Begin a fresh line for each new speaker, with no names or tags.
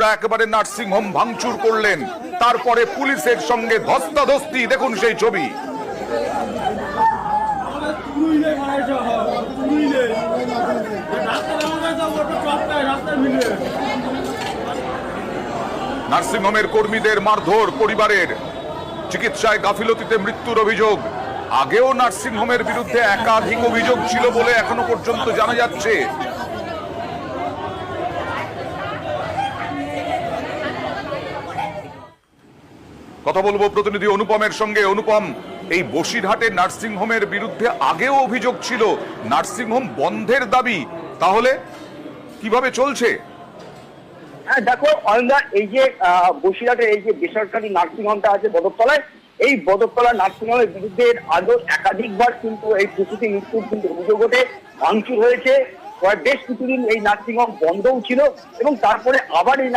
একেবারে ভাঙচুর করলেন। তারপরে পুলিশের সঙ্গে ধস্তাধস্তি, দেখুন সেই ছবি।
তুইলে মারা যাওয়া তুইলে রাস্তা আমাদের তো ওটা চপটায় রাস্তা মিলে
নার্সিং হোমের কর্মীদের মারধর পরিবারের। চিকিৎসায় গাফিলতিতে মৃত্যুর অভিযোগ। আগেও নার্সিংহোমের বিরুদ্ধে একাধিক অভিযোগ ছিল বলে এখনও পর্যন্ত জানা যাচ্ছে। কথা বলব প্রতিনিধি অনুপমের সঙ্গে। অনুপম, এই বসিরহাটের নার্সিং হোমের বিরুদ্ধে আগেও অভিযোগ ছিল নার্সিং হোম বন্ধের দাবি। তাহলে কীভাবে চলছে?
হ্যাঁ দেখো অয়নদা এই যে বসিরহাটের এই যে বেসরকারি নার্সিং হোমটা আছে বদরতলায়, এই বদরতলা নার্সিং হোমের বিরুদ্ধে আজও একাধিকবার কিন্তু এই প্রসূতি মৃত্যুর কিন্তু অভিযোগ ওঠে, ভাঙচুর হয়েছে। বেশ কিছুদিন এই নার্সিং হোম বন্ধও ছিল এবং তারপরে আবার এই